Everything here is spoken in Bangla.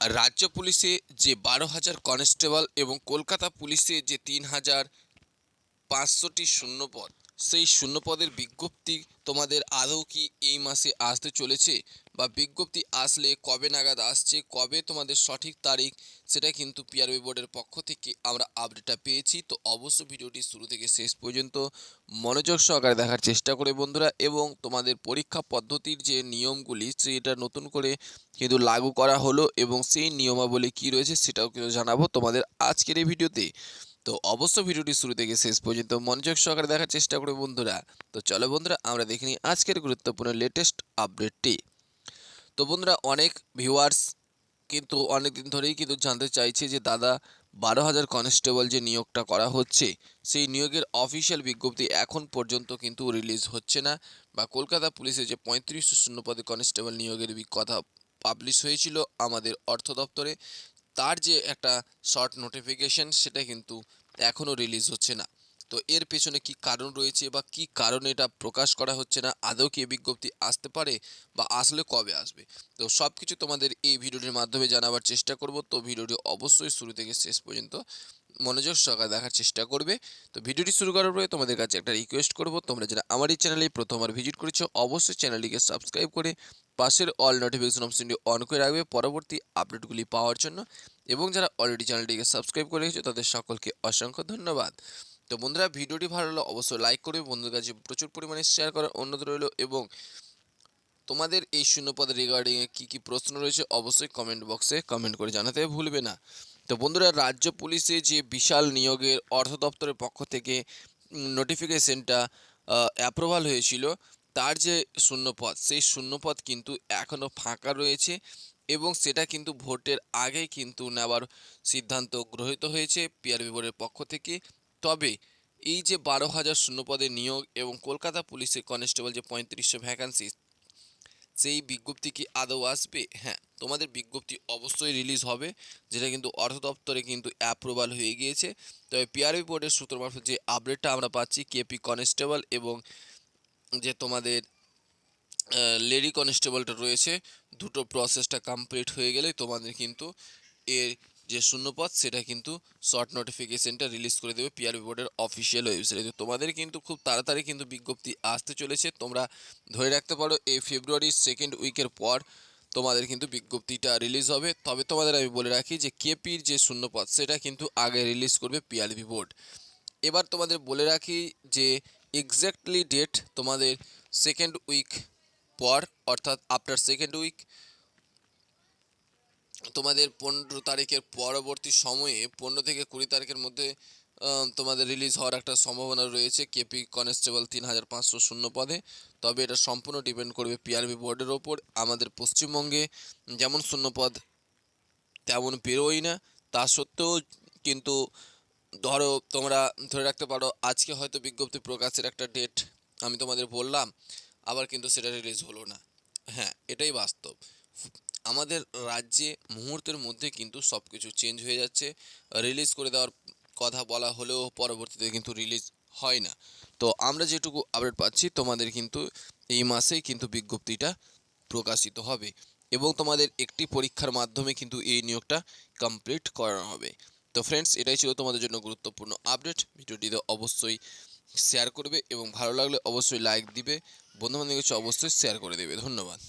রাজ্য পুলিশে যে বারো হাজার কনস্টেবল এবং কলকাতা পুলিশে যে তিন হাজার পাঁচশোটি শূন্যপদ সেই শূন্যপদের বিজ্ঞপ্তি তোমাদের আদৌ কি এই মাসে আসতে চলেছে? বা বিজ্ঞপ্তি আসলে কবে নাগাদ আসছে? কবে তোমাদের সঠিক তারিখ? সেটা কিন্তু পিআরবি বোর্ডের পক্ষ থেকে আমরা আপডেটটা পেয়েছি। তো অবশ্য ভিডিওটি শুরু থেকে শেষ পর্যন্ত মনোযোগ সহকারে দেখার চেষ্টা করে বন্ধুরা এবং তোমাদের পরীক্ষা পদ্ধতির যে নিয়মগুলি, সেটা নতুন করে কিন্তু লাগু করা হলো এবং সেই নিয়মাবলী কী রয়েছে সেটাও কিন্তু জানাব তোমাদের আজকের এই ভিডিওতে। তো অবশ্য ভিডিওটি শুরু থেকে শেষ পর্যন্ত মনোযোগ সহকারে দেখার চেষ্টা করবে বন্ধুরা। তো চলো বন্ধুরা, আমরা দেখে নিই আজকের গুরুত্বপূর্ণ লেটেস্ট আপডেটটি তো বন্ধুরা, অনেক ভিউয়ার্স কিন্তু অনেক দিন ধরেই কিন্তু জানতে চাইছে যে দাদা বারো হাজার কনস্টেবল যে নিয়োগটা করা হচ্ছে, সেই নিয়োগের অফিসিয়াল বিজ্ঞপ্তি এখন পর্যন্ত কিন্তু রিলিজ হচ্ছে না বা কলকাতা পুলিশের যে পঁয়ত্রিশশো শূন্য পদে কনস্টেবল নিয়োগের কথা পাবলিশ হয়েছিল আমাদের অর্থ দপ্তরে তার যে একটা শর্ট নোটিফিকেশন সেটা কিন্তু এখনও রিলিজ হচ্ছে না। তো এর পেছনে কি কারণ রয়েছে বা কি কারণে এটা প্রকাশ করা হচ্ছে না? আদৌ কি বিজ্ঞপ্তি আসতে পারে বা আসলে কবে আসবে? তো সব কিছু তোমাদের এই ভিডিওটির মাধ্যমে জানাবার চেষ্টা করব। তো ভিডিওটি অবশ্যই শুরু থেকে শেষ পর্যন্ত মনোযোগ সহকারে দেখার চেষ্টা করবে। তো ভিডিওটি শুরু করার পরে তোমাদের কাছে একটা রিকোয়েস্ট করব। তোমরা যারা আমার এই চ্যানেলে প্রথমবার ভিজিট করেছ, অবশ্যই চ্যানেলটিকে সাবস্ক্রাইব করে পাশের অল নোটিফিকেশন অপশনটি অন করে রাখবে পরবর্তী আপডেটগুলি পাওয়ার জন্য। এবং যারা অলরেডি চ্যানেলটিকে সাবস্ক্রাইব করে রেখেছো, তাদের সকলকে অসংখ্য ধন্যবাদ। তো বন্ধুরা, ভিডিওটি ভালো লাগলে অবশ্যই লাইক করবে, বন্ধুদের কাছে প্রচুর পরিমাণে শেয়ার করার অনুরোধ রইল। এবং তোমাদের এই শূন্যপদ রিগার্ডিং কী কী প্রশ্ন রয়েছে, অবশ্যই কমেন্ট বক্সে কমেন্ট করে জানাতে ভুলবে না। তো বন্ধুরা, রাজ্য পুলিশে যে বিশাল নিয়োগের অর্থ দপ্তরের পক্ষ থেকে নোটিফিকেশনটা অ্যাপ্রুভাল হয়েছিল তার যে শূন্যপদ, সেই শূন্যপদ কিন্তু এখনও ফাঁকা রয়েছে এবং সেটা কিন্তু ভোটের আগেই কিন্তু নেওয়ার সিদ্ধান্ত গৃহীত হয়েছে পিআরবি বোর্ডের পক্ষ থেকে। তবে এই যে বারো হাজার শূন্যপদে নিয়োগ এবং কলকাতা পুলিশের কনস্টেবল যে পঁয়ত্রিশশো ভ্যাকান্সি, সেই বিজ্ঞপ্তি কি আদৌ আসবে? হ্যাঁ তোমাদের বিজ্ঞপ্তি অবশ্যই রিলিজ হবে, যেটা কিন্তু অর্থ দপ্তরে কিন্তু অ্যাপ্রুভাল হয়ে গিয়েছে। তবে পিআরবি বোর্ডের সূত্র মারফত যে আপডেটটা আমরা পাচ্ছি, কেপি কনস্টেবল এবং যে তোমাদের লেডি কনস্টেবলটা রয়েছে, দুটো প্রসেসটা কমপ্লিট হয়ে গেলে তোমাদের কিন্তু এর যে শূন্যপদ, সেটা কিন্তু শর্ট নোটিফিকেশনটা রিলিজ করে দেবে পিআরবি বোর্ডের অফিসিয়াল ওয়েবসাইটে তোমাদের কিন্তু খুব তাড়াতাড়ি কিন্তু বিজ্ঞপ্তি আসতে চলেছে। তোমরা ধরে রাখতে পারো, এই ফেব্রুয়ারির সেকেন্ড উইকের পর তোমাদের কিন্তু বিজ্ঞপ্তিটা রিলিজ হবে। তবে তোমাদের আমি বলে রাখি যে কেপির যে শূন্যপদ, সেটা কিন্তু আগে রিলিজ করবে পিআরবি বোর্ড এবার তোমাদের বলে রাখি যে এক্স্যাক্টলি ডেট তোমাদের সেকেন্ড উইক পর, অর্থাৎ আফটার সেকেন্ড উইক তোমাদের পনেরো তারিখের পরবর্তী সময়ে, পনেরো থেকে কুড়ি তারিখের মধ্যে তোমাদের রিলিজ হওয়ার একটা সম্ভাবনা রয়েছে কেপি কনস্টেবল তিন হাজার পাঁচশো শূন্য পদে। তবে এটা সম্পূর্ণ ডিপেন্ড করবে পিআরবি বোর্ডের ওপর, আমাদের পশ্চিমবঙ্গে যেমন শূন্যপদ তেমন বেরোই না। তা সত্ত্বেও কিন্তু ধরো, তোমরা ধরে রাখতে পারো, আজকে হয়তো বিজ্ঞপ্তি প্রকাশের একটা ডেট আমি তোমাদের বললাম, আবার কিন্তু সেটা রিলিজ হলো না। হ্যাঁ এটাই বাস্তব। আমাদের রাজ্যে মুহূর্তের মধ্যে কিন্তু সব কিছু চেঞ্জ হয়ে যাচ্ছে। রিলিজ করে দেওয়ার কথা বলা হলেও পরবর্তীতে কিন্তু রিলিজ হয় না। তো আমরা যেটুকু আপডেট পাচ্ছি, তোমাদের কিন্তু এই মাসেই কিন্তু বিজ্ঞপ্তিটা প্রকাশিত হবে এবং তোমাদের একটি পরীক্ষার মাধ্যমে কিন্তু এই নিয়োগটা কমপ্লিট করানো হবে। তো ফ্রেন্ডস এটাই ছিল তোমাদের জন্য গুরুত্বপূর্ণ আপডেট ভিডিওটিতে অবশ্যই শেয়ার করবে এবং ভালো লাগলে অবশ্যই লাইক দিবে। বন্ধুবান্ধবের কাছে অবশ্যই শেয়ার করে দেবে। ধন্যবাদ।